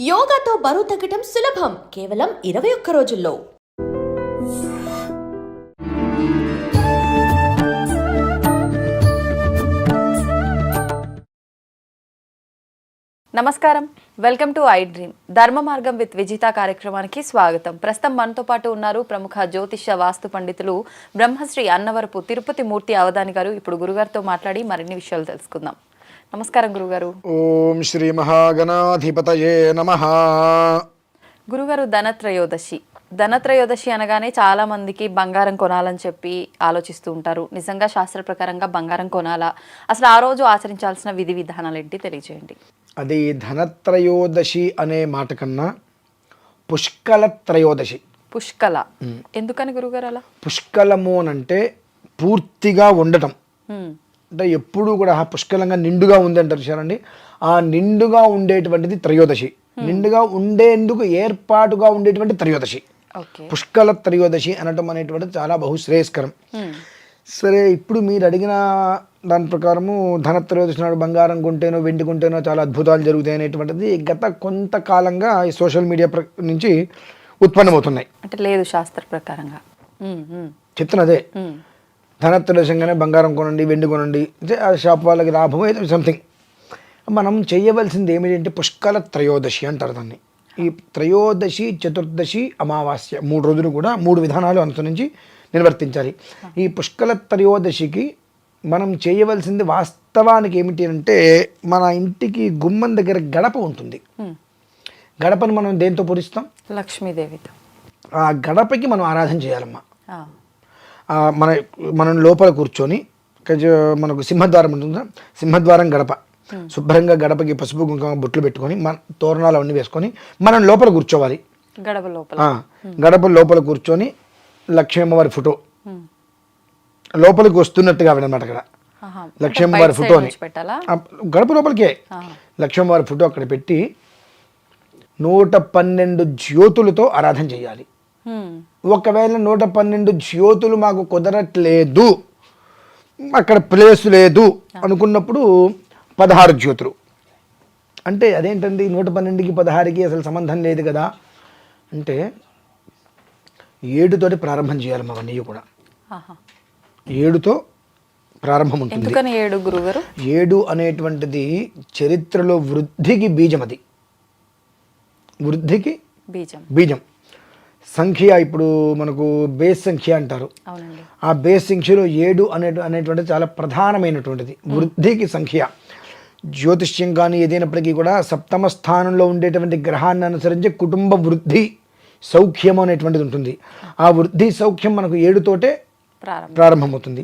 యోగాతో బరువు తగ్గటం సులభం. కేవలం ఇరవై ఒక్క రోజుల్లో. నమస్కారం. Welcome to I dream. Dharma Margam with Vijitha కార్యక్రమానికి స్వాగతం. ప్రస్తుతం మనతో పాటు ఉన్నారు ప్రముఖ జ్యోతిష్య వాస్తు పండితులు బ్రహ్మశ్రీ అన్నవరపు తిరుపతి మూర్తి అవధాని గారు. ఇప్పుడు గురుగారితో మాట్లాడి మరిన్ని విషయాలు తెలుసుకుందాం. నమస్కారం గురుగారు. ఓం శ్రీ మహాగణాధిపతయే నమ. గురుగారు ధనత్రయోదశి. ధనత్రయోదశి అనగానే చాలా మందికి బంగారం కొనాలని చెప్పి ఆలోచిస్తూ ఉంటారు. నిజంగా శాస్త్ర ప్రకారంగా బంగారం కొనాలా? అసలు ఆ రోజు ఆచరించాల్సిన విధి విధానాలు ఏంటి? తెలియజేయండి అది ధనత్రయోదశి అనే మాట కన్నా పుష్కల. త్రయోదశి పుష్కల ఎందుకని గురుగారు అలా? పుష్కలము అని అంటే పూర్తిగా ఉండటం. అంటే ఎప్పుడూ కూడా పుష్కలంగా నిండుగా ఉంది అంటారు చూడండి ఆ నిండుగా ఉండేటువంటిది త్రయోదశి. నిండుగా ఉండేందుకు ఏర్పాటుగా ఉండేటువంటి త్రయోదశి. పుష్కల త్రయోదశి అనటం అనేటువంటిది చాలా బహుశ్రేయస్కరం. హ్మ్. సరే ఇప్పుడు మీరు అడిగిన దాని ప్రకారము ధనత్రయోదశి నాడు బంగారం కొంటేనో వెండి కొంటేనో చాలా అద్భుతాలు జరుగుతాయి అనేటువంటిది గత కొంతకాలంగా ఈ సోషల్ మీడియా నుంచి ఉత్పన్నమవుతున్నాయి. అంటే లేదు శాస్త్ర ప్రకారంగా. ఉమ్, చెప్తున్నదే. ఉమ్, ధనత్రయోదశంగానే బంగారం కొనండి వెండి కొనండి అంటే ఆ షాప్ వాళ్ళకి లాభం ఏదో సంథింగ్ మనం చేయవలసింది ఏమిటంటే పుష్కల త్రయోదశి అంటారు దాన్ని. ఈ త్రయోదశి చతుర్దశి అమావాస్య మూడు రోజులు కూడా మూడు విధానాలు అనుసరించి నిర్వర్తించాలి. ఈ పుష్కల త్రయోదశికి మనం చేయవలసింది వాస్తవానికి ఏమిటి అంటే మన ఇంటికి గుమ్మం దగ్గర గడప ఉంటుంది. గడపను మనం దేంతో పూరిస్తాం లక్ష్మీదేవితో. ఆ గడపకి మనం ఆరాధన చేయాలమ్మా. మన మనం లోపల కూర్చొని మనకు సింహద్వారం ఉంటుంది? సింహద్వారం గడప. శుభ్రంగా గడపకి పసుపు కుంకుమ బొట్లు పెట్టుకొని మన తోరణాలు అవన్నీ వేసుకొని మనం లోపల కూర్చోవాలి. గడప లోపల. గడప లోపల కూర్చొని లక్ష్మీ అమ్మవారి ఫోటో లోపలికి వస్తున్నట్టుగా అనమాట అక్కడ. లక్ష్మీ side ఫోటోని. గడప లోపలికే. లక్ష్మీ ఫోటో అక్కడ పెట్టి నూట పన్నెండు జ్యోతులతో ఆరాధన చేయాలి. ఒకవేళ నూట పన్నెండు జ్యోతులు మాకు కుదరట్లేదు అక్కడ ప్లేస్ లేదు అనుకున్నప్పుడు పదహారు జ్యోతులు. అంటే అదేంటండి నూట పన్నెండుకి పదహారుకి అసలు సంబంధం లేదు కదా? అంటే ఏడుతోటి ప్రారంభం చేయాలి అవన్నీ కూడా. ఆహా. ఏడుతో ప్రారంభం ఉంటుంది. ఏడు గురుగారు? ఏడు అనేటువంటిది చరిత్రలో వృద్ధికి బీజం అది. వృద్ధికి బీజం. బీజం. సంఖ్య ఇప్పుడు మనకు బేస్ సంఖ్య అంటారు. ఆ బేస్ సంఖ్యలో ఏడు అనే అనేటువంటిది చాలా ప్రధానమైనటువంటిది. వృద్ధికి సంఖ్య. జ్యోతిష్యం కానీ ఏదైనప్పటికీ కూడా సప్తమ స్థానంలో ఉండేటువంటి గ్రహాన్ని అనుసరించి కుటుంబ వృద్ధి సౌఖ్యం అనేటువంటిది ఉంటుంది. ఆ. వృద్ధి సౌఖ్యం మనకు ఏడుతోటే ప్రారంభం. ప్రారంభమవుతుంది.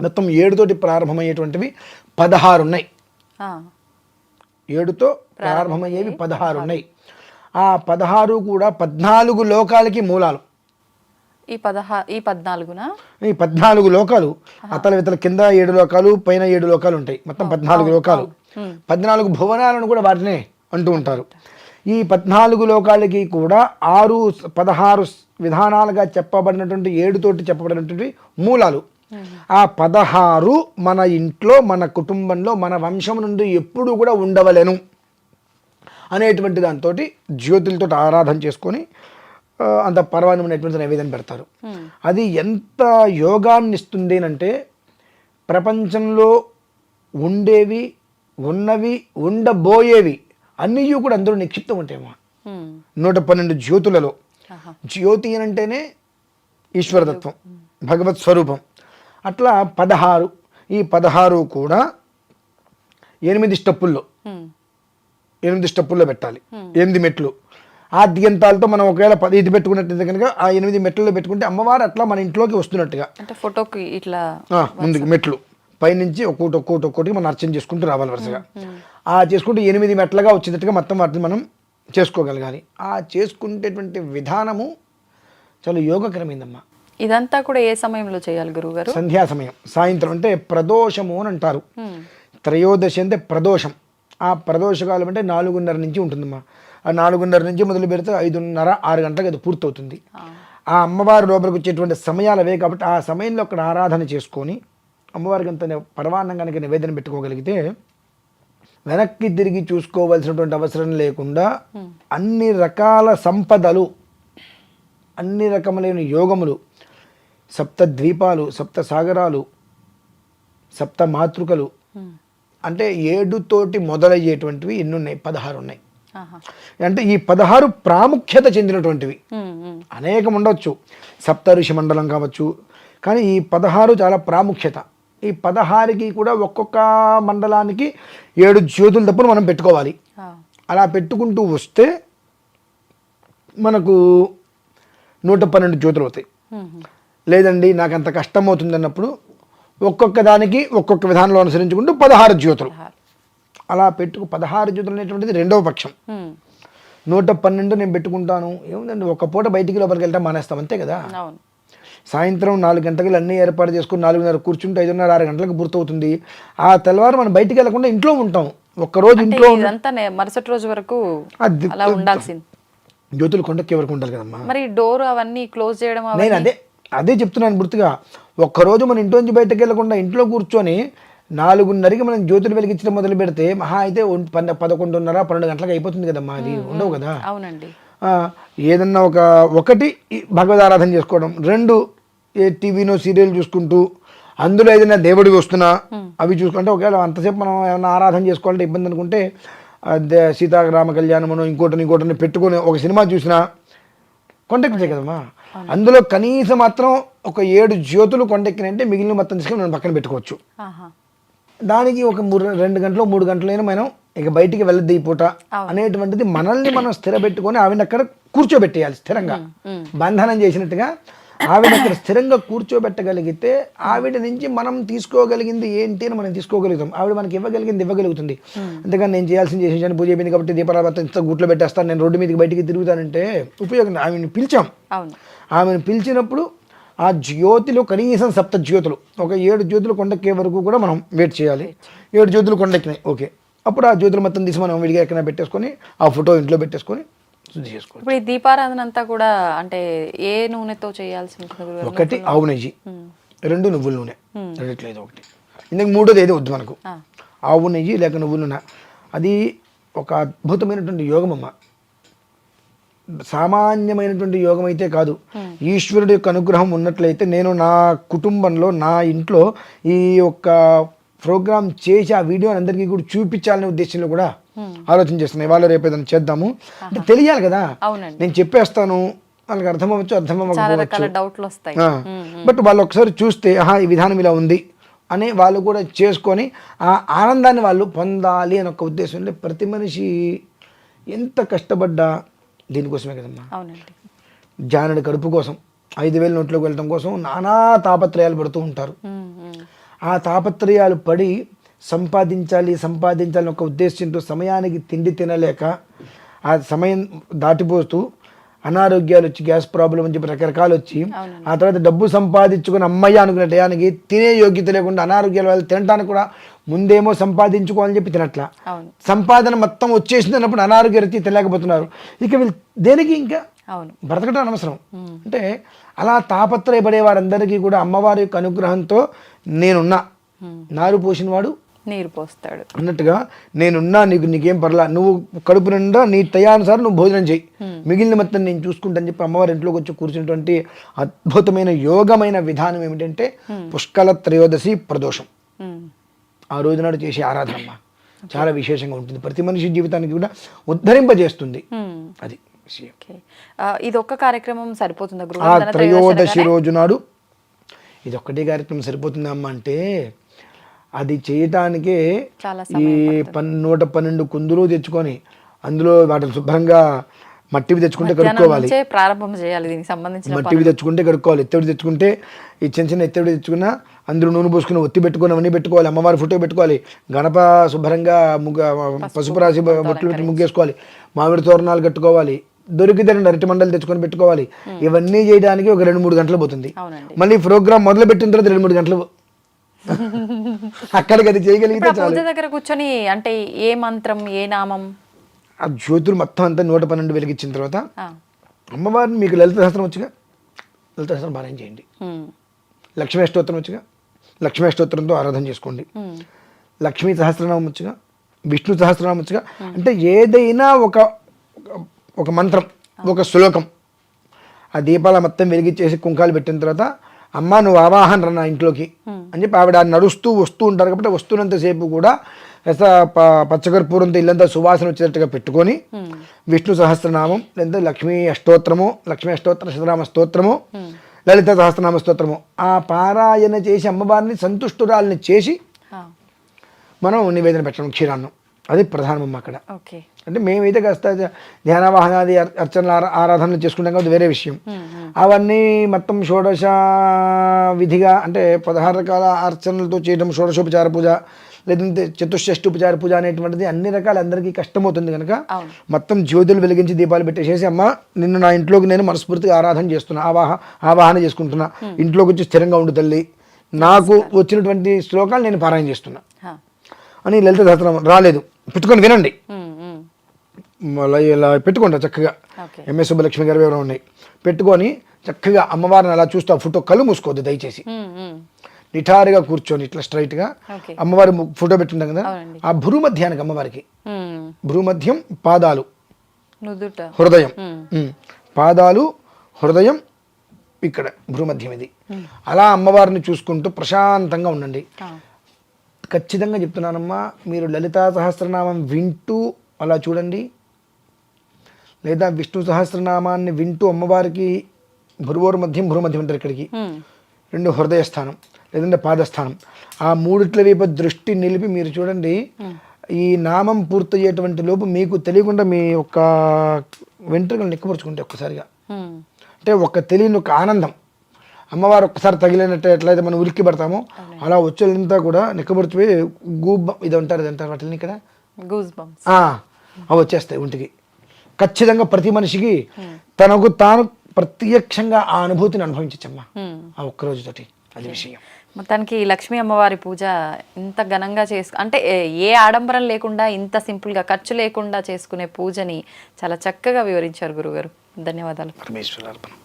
మొత్తం ఏడుతోటి ప్రారంభమయ్యేటువంటివి పదహారు ఉన్నాయి ఏడుతో ప్రారంభమయ్యేవి పదహారు ఉన్నాయి ఆ పదహారు కూడా పద్నాలుగు లోకాలకి మూలాలు. ఈ పదహా ఈ పద్నాలుగునా? ఈ పద్నాలుగు లోకాలు అతల వితల కింద ఏడు లోకాలు పైన ఏడు లోకాలు ఉంటాయి. మొత్తం పద్నాలుగు లోకాలు. పద్నాలుగు భువనాలను కూడా వాటినే అంటూ ఉంటారు. ఈ పద్నాలుగు లోకాలకి కూడా ఆరు పదహారు విధానాలుగా చెప్పబడినటువంటి ఏడుతోటి చెప్పబడినటువంటి మూలాలు. ఆ పదహారు మన ఇంట్లో మన కుటుంబంలో మన వంశం నుండి ఎప్పుడు కూడా ఉండవలెను. అనేటువంటి దాంతో జ్యోతులతో ఆరాధన చేసుకొని అంత పర్వానమైనటువంటి నైవేద్యం పెడతారు. అది ఎంత యోగాన్ని ఇస్తుంది అంటే ప్రపంచంలో ఉండేవి ఉన్నవి ఉండబోయేవి అన్నీ కూడా అందరూ నిక్షిప్తం ఉంటాయేమో. ఉమ్, నూట పన్నెండు జ్యోతులలో. జ్యోతి అని అంటేనే ఈశ్వరతత్వం భగవత్ స్వరూపం. అట్లా పదహారు ఈ పదహారు కూడా ఎనిమిది స్టెప్పుల్లో. ఎనిమిది స్టెప్పుల్లో పెట్టాలి. ఎనిమిది మెట్లు. ఆద్యంతాలతో మనం ఒకవేళ పది ఇది పెట్టుకున్నట్టయితే కనుక ఆ ఎనిమిది మెట్లలో పెట్టుకుంటే అమ్మవారు అట్లా మన ఇంట్లోకి వస్తున్నట్టుగా. అంటే ఫోటోకి ఇట్లా ఆ, ముందుకు మెట్లు. పైనుంచి ఒక్కోటి ఒక్కోటి ఒక్కోటి మనం అర్చన చేసుకుంటూ రావాలి వరుసగా. ఆ చేసుకుంటూ ఎనిమిది మెట్లుగా వచ్చేటట్టుగా మొత్తం వాటిని మనం చేసుకోగలగాలి. ఆ చేసుకునేటువంటి విధానము చాలా యోగకరమైందమ్మా. ఇదంతా కూడా ఏ సమయంలో చేయాలి గురుగారు సంధ్యా సమయం. సాయంత్రం అంటే ప్రదోషము అని అంటారు. త్రయోదశి అంటే ప్రదోషం. ఆ ప్రదోషకాలం అంటే నాలుగున్నర నుంచి ఉంటుందమ్మా. ఆ నాలుగున్నర నుంచి మొదలు పెడితే ఐదున్నర ఆరు గంటలకు అది పూర్తవుతుంది. ఆ. అమ్మవారి లోపలికి వచ్చేటువంటి సమయాలు అవే కాబట్టి ఆ సమయంలో అక్కడ ఆరాధన చేసుకొని అమ్మవారికి అంత పరమాన్నం కనుక నివేదన పెట్టుకోగలిగితే వెనక్కి తిరిగి చూసుకోవాల్సినటువంటి అవసరం లేకుండా అన్ని రకాల సంపదలు అన్ని రకములైన యోగములు సప్త ద్వీపాలు సప్త సాగరాలు సప్త మాతృకలు అంటే ఏడుతోటి మొదలయ్యేటువంటివి ఎన్ని ఉన్నాయి పదహారు ఉన్నాయి. అంటే ఈ పదహారు ప్రాముఖ్యత చెందినటువంటివి. అనేకం ఉండొచ్చు సప్త ఋషి మండలం కావచ్చు కానీ ఈ పదహారు చాలా ప్రాముఖ్యత ఈ పదహారుకి కూడా ఒక్కొక్క మండలానికి ఏడు జ్యోతులు తప్పును మనం పెట్టుకోవాలి. అలా పెట్టుకుంటూ వస్తే మనకు నూట పన్నెండు జ్యోతులు అవుతాయి. లేదండి నాకు అంత కష్టం అవుతుంది అన్నప్పుడు ఒక్కొక్క దానికి ఒక్కొక్క విధానంలో అనుసరించుకుంటూ పదహారు జ్యోతులు. అలా పెట్టుకు పదహారు జ్యోతులు అనేటువంటిది రెండవ పక్షం. నూట పన్నెండు నేను పెట్టుకుంటాను. ఏముందండి ఒక పూట బయటికి లోపలికి వెళ్తే మానేస్తాం అంతే కదా? సాయంత్రం నాలుగు గంటలకు అన్నీ ఏర్పాటు చేసుకుని నాలుగున్నర కూర్చుంటే ఐదున్నర ఆరు గంటలకు పూర్తవుతుంది ఆ తెల్లవారు మనం బయటికి వెళ్ళకుండా ఇంట్లో ఉంటాం. ఒక్కరోజు ఇంట్లో మరుసటి రోజు వరకు అది- అలా ఉండాల్సింది. జ్యోతులు కొండకి ఎవరికి ఉండాలి కదమ్మా. మరి డోర్ అవన్నీ క్లోజ్ చేయడం నేను అదే అదే చెప్తున్నాను గుర్తుగా ఒక్కరోజు మన ఇంట్లో నుంచి బయటకు వెళ్ళకుండా ఇంట్లో కూర్చొని నాలుగున్నరకి మనం జ్యోతులు వెలిగించడం మొదలు పెడితే మహా అయితే పదకొండున్నర పన్నెండు గంటలకు అయిపోతుంది కదమ్మా అది ఉండవు కదా? అవునండి. ఏదన్నా ఒక ఒకటి భగవద్ ఆరాధన చేసుకోవడం రెండు ఏ టీవీనో సీరియల్ చూసుకుంటూ అందులో ఏదైనా దేవుడి వస్తున్నా అవి చూసుకుంటే ఒకవేళ అంతసేపు మనం ఏమైనా ఆరాధన చేసుకోవాలంటే ఇబ్బంది అనుకుంటే సీతారామ కళ్యాణమనో ఇంకోటిని ఇంకోటిని పెట్టుకొని ఒక సినిమా చూసినా కొండెక్కుతాయి కదమ్మా? అందులో కనీసం మాత్రం ఒక ఏడు జ్యోతులు కొండెక్కినంటే మిగిలిన మొత్తం తీసుకొని మనం పక్కన పెట్టుకోవచ్చు. దానికి ఒక మూడు రెండు గంటలు మూడు గంటలైనా మనం ఇక బయటికి వెళ్ళద్దు ఈ పూట. అనేటువంటిది మనల్ని మనం స్థిరపెట్టుకొని ఆవిడ అక్కడ కూర్చోబెట్టేయాలి స్థిరంగా. బంధనం చేసినట్టుగా ఆవిడ అక్కడ స్థిరంగా కూర్చోబెట్టగలిగితే ఆవిడ నుంచి మనం తీసుకోగలిగింది ఏంటి అని మనం తీసుకోగలుగుతాం. ఆవిడ మనకి ఇవ్వగలిగింది ఇవ్వగలుగుతుంది. అంతేగాని నేను చేయాల్సింది చేసేసాను పూజ అయిపోయింది కాబట్టి దీపారాధన ఇంత గుట్లో పెట్టేస్తాను. నేను రోడ్డు మీదకి బయటికి తిరుగుతానంటే ఉపయోగం ఆవిడని పిలిచాం. ఆమెను పిలిచినప్పుడు ఆ జ్యోతిలో కనీసం సప్త జ్యోతులు ఒక ఏడు జ్యోతులు కొండెక్కే వరకు కూడా మనం వెయిట్ చేయాలి. ఏడు జ్యోతులు కొండెక్కినాయి ఓకే. అప్పుడు ఆ జ్యోతులు మొత్తం తీసి మనం విడిగా ఎక్కడ పెట్టేసుకొని ఆ ఫోటో ఇంట్లో పెట్టేసుకొని శుద్ధి చేసుకోవాలి ఇప్పుడు ఈ దీపారాధన అంతా కూడా అంటే ఏ నూనెతో చేయాల్సి ఉంటుంది? ఒకటి ఆవు నెయ్యి. రెండు నువ్వుల నూనె. రెండిట్లేదు ఒకటి. ఇందుకు మూడోది ఏది వద్దు మనకు. ఆవు నెయ్యి లేక నువ్వుల నూనె. అది ఒక అద్భుతమైనటువంటి యోగం అమ్మ సామాన్యమైనటువంటి యోగం అయితే కాదు ఈశ్వరుడి యొక్క అనుగ్రహం ఉన్నట్లయితే నేను నా కుటుంబంలో నా ఇంట్లో ఈ యొక్క ప్రోగ్రామ్ చేసి ఆ వీడియోని అందరికీ కూడా చూపించాలనే ఉద్దేశంలో కూడా ఆలోచన చేస్తున్నాను ఇవాళ రేపు ఏదైనా చేద్దాము. అంటే తెలియాలి కదా. నేను చెప్పేస్తాను. వాళ్ళకి అర్థం అవ్వచ్చు అర్థం ఆ. బట్ వాళ్ళు ఒకసారి చూస్తే ఆహా ఈ విధానం ఇలా ఉంది అని వాళ్ళు కూడా చేసుకొని ఆ ఆనందాన్ని వాళ్ళు పొందాలి అని ఒక ఉద్దేశంలో ప్రతి మనిషి ఎంత కష్టపడ్డా దీనికోసమే కదమ్మా. జానుడి కడుపు కోసం ఐదు వేల నోట్లోకి వెళ్ళడం కోసం నానా తాపత్రయాలు పడుతూ ఉంటారు. ఆ తాపత్రయాలు పడి సంపాదించాలి సంపాదించాలని ఒక ఉద్దేశంతో సమయానికి తిండి తినలేక ఆ సమయం దాటిపోతూ అనారోగ్యాలు వచ్చి గ్యాస్ ప్రాబ్లం అని చెప్పి రకరకాలు వచ్చి ఆ తర్వాత డబ్బు సంపాదించుకుని అమ్మయ్య అనుకునే టయానికి తినే యోగ్యత లేకుండా అనారోగ్యాల వల్ల తినడానికి కూడా ముందేమో సంపాదించుకోవాలని చెప్పి తినట్లా. సంపాదన మొత్తం వచ్చేసింది అన్నప్పుడు అనారోగ్య రీతి తినలేకపోతున్నారు. ఇక వీళ్ళు దేనికి ఇంకా బ్రతకడం అనవసరం. అంటే అలా తాపత్రయపడే వారందరికీ కూడా అమ్మవారి యొక్క అనుగ్రహంతో నేనున్నా. నారు పోసినవాడు నీరు పోస్తాడు. అన్నట్టుగా నేనున్నా నీకు నీకేం పర్లా నువ్వు కడుపు నిండా నీ తయానుసారం నువ్వు భోజనం చేయి. మిగిలిన మొత్తం నేను చూసుకుంటాను చెప్పి అమ్మవారి ఇంట్లోకి వచ్చి కూర్చున్నటువంటి అద్భుతమైన యోగమైన విధానం ఏమిటంటే పుష్కల త్రయోదశి ప్రదోషం. ఆ రోజు నాడు చేసే ఆరాధన చాలా విశేషంగా ఉంటుంది. ప్రతి మనిషి జీవితానికి కూడా ఉద్ధరింపజేస్తుంది. అది ఇది ఒక్క కార్యక్రమం సరిపోతుందా? త్రయోదశి రోజు నాడు ఇది ఒక్కటే కార్యక్రమం సరిపోతుందా అమ్మ అంటే అది చేయటానికే ఈ పన్ నూట పన్నెండు కుందులు తెచ్చుకొని అందులో వాటిని శుభ్రంగా మట్టివి తెచ్చుకుంటే కడుక్కోవాలి. ప్రారంభం చేయాలి దీనికి సంబంధించిన మట్టివి తెచ్చుకుంటే కడుక్కోవాలి. ఎత్తడి తెచ్చుకుంటే ఈ చిన్న చిన్న ఎత్తడి తెచ్చుకున్నా అందులో నూనె పోసుకుని ఒత్తి పెట్టుకుని అవన్నీ పెట్టుకోవాలి. అమ్మవారి ఫోటో పెట్టుకోవాలి. గణప శుభ్రంగా ముగ్గ పసుపు రాసి బొట్లు పెట్టి ముగ్గేసుకోవాలి. మామిడి తోరణాలు కట్టుకోవాలి. దొరికితే రెండు అరటి మండలు తెచ్చుకొని పెట్టుకోవాలి. ఇవన్నీ చేయడానికి ఒక రెండు మూడు గంటలు పోతుంది. మళ్ళీ ప్రోగ్రామ్ మొదలు పెట్టిన తర్వాత రెండు మూడు గంటలు అక్కడికి అది చేయగలిగితే పూజ దగ్గర కూర్చొని అంటే ఏ మంత్రం ఏ నామం? ఆ జ్యోతులు మొత్తం అంతా నూట పన్నెండు వెలిగించిన తర్వాత. అమ్మవారిని మీకు లలిత సహస్రం వచ్చుగా? లలిత సహస్రం పారాయణ చేయండి. లక్ష్మీ అష్టోత్తరం వచ్చుగా? లక్ష్మీ అష్టోత్తరంతో ఆరాధన చేసుకోండి. లక్ష్మీ సహస్రనామం వచ్చుగా? విష్ణు సహస్రనామం వచ్చగా? అంటే ఏదైనా ఒక ఒక మంత్రం ఒక శ్లోకం. ఆ దీపాల మొత్తం వెలిగించేసి కుంకాలు పెట్టిన తర్వాత అమ్మ నువ్వు ఆవాహన రా నా ఇంట్లోకి. అని చెప్పి ఆవిడ నడుస్తూ వస్తూ ఉంటారు కాబట్టి వస్తున్నంతసేపు కూడా రస ప- పచ్చకర్పూరంతో ఇల్లంతా సువాసన వచ్చేటట్టుగా పెట్టుకొని విష్ణు సహస్రనామం లేదా లక్ష్మీ అష్టోత్తరము లక్ష్మీ అష్టోత్తర శతనామ స్తోత్రము లలిత సహస్రనామ స్తోత్రము. ఆ పారాయణ చేసి అమ్మవారిని సంతుష్టురాలని చేసి మనం నివేదన పెట్టడం క్షీరాన్నం. అది ప్రధానమమ్మ అక్కడ. అంటే మేమైతే కాస్త ధ్యాన వాహనాది అర్- అర్చనలు ఆరా- ఆరాధనలు చేసుకుంటాం కాబట్టి వేరే విషయం. అవన్నీ మొత్తం షోడశ విధిగా అంటే పదహారు రకాల అర్చనలతో చేయడం షోడశోపచార పూజ లేదంటే చతుషష్ఠోపచార పూజ అనేటువంటిది అన్ని రకాల అందరికీ కష్టమవుతుంది కనుక. మొత్తం జ్యోతులు వెలిగించి దీపాలు పెట్టేసేసి అమ్మ నిన్ను నా ఇంట్లోకి నేను మనస్ఫూర్తిగా ఆరాధన చేస్తున్నా ఆవాహ ఆవాహన చేసుకుంటున్నా. ఇంట్లోకి వచ్చి స్థిరంగా ఉండు తల్లి. నాకు వచ్చినటువంటి శ్లోకాలు నేను పారాయణ చేస్తున్నా. అని లలిత సహస్రనామం రాలేదు. పెట్టుకొని వినండి. ఇలా పెట్టుకుంటా చక్కగా. ఎంఎస్ సుబ్బలక్ష్మి గారు ఎవరో ఉన్నాయి. పెట్టుకొని చక్కగా అమ్మవారిని అలా చూస్తూ ఆ ఫోటో కళ్ళు మూసుకోవద్దు దయచేసి. నిఠారుగా కూర్చొని ఇట్లా స్ట్రైట్గా ఓకే. అమ్మవారి ఫోటో పెట్టుంటాం కదా. ఆ భ్రూమధ్యానికి అమ్మవారికి. ఉమ్, భ్రూమధ్యం పాదాలు. హృదయం. పాదాలు హృదయం ఇక్కడ భ్రూమధ్యం ఇది. అలా అమ్మవారిని చూసుకుంటూ ప్రశాంతంగా ఉండండి. ఖచ్చితంగా చెప్తున్నానమ్మా మీరు లలితా సహస్రనామం వింటూ అలా చూడండి. లేదా విష్ణు సహస్రనామాన్ని వింటూ అమ్మవారికి భురువోరు మధ్యం భ్రూమధ్యం అంటారు ఇక్కడికి. రెండు హృదయ స్థానం లేదంటే పాదస్థానం. ఆ మూడిట్ల వైపు దృష్టి నిలిపి మీరు చూడండి. ఈ నామం పూర్తయ్యేటువంటి లోపు మీకు తెలియకుండా మీ యొక్క వెంట్రుకలు నిక్కపరుచుకుంటే ఒక్కసారిగా. అంటే ఒక తెలియని ఒక ఆనందం. అమ్మవారు ఒక్కసారి తగిలినట్టు ఎట్లయితే మనం ఉలిక్కి పడతామో అలా వచ్చేంతా కూడా నిక్కబడిపోయి గూబ్ ఇది అంటారు ఇది అంటారు వాటిని ఇక్కడ అవి వచ్చేస్తాయి ఒంటికి. ఖచ్చితంగా ప్రతి మనిషికి తనకు తాను ప్రత్యక్షంగా ఆ అనుభూతిని అనుభవించచ్చమ్మా. ఉమ్. ఆ ఒక్క రోజుతోటి అది విషయం. మొత్తానికి లక్ష్మీ అమ్మవారి పూజ ఇంత ఘనంగా చేసుకు అంటే ఏ- ఏ ఆడంబరం లేకుండా ఇంత సింపుల్గా ఖర్చు లేకుండా చేసుకునే పూజని చాలా చక్కగా వివరించారు గురుగారు. ధన్యవాదాలు. పరమేశ్వరార్పణం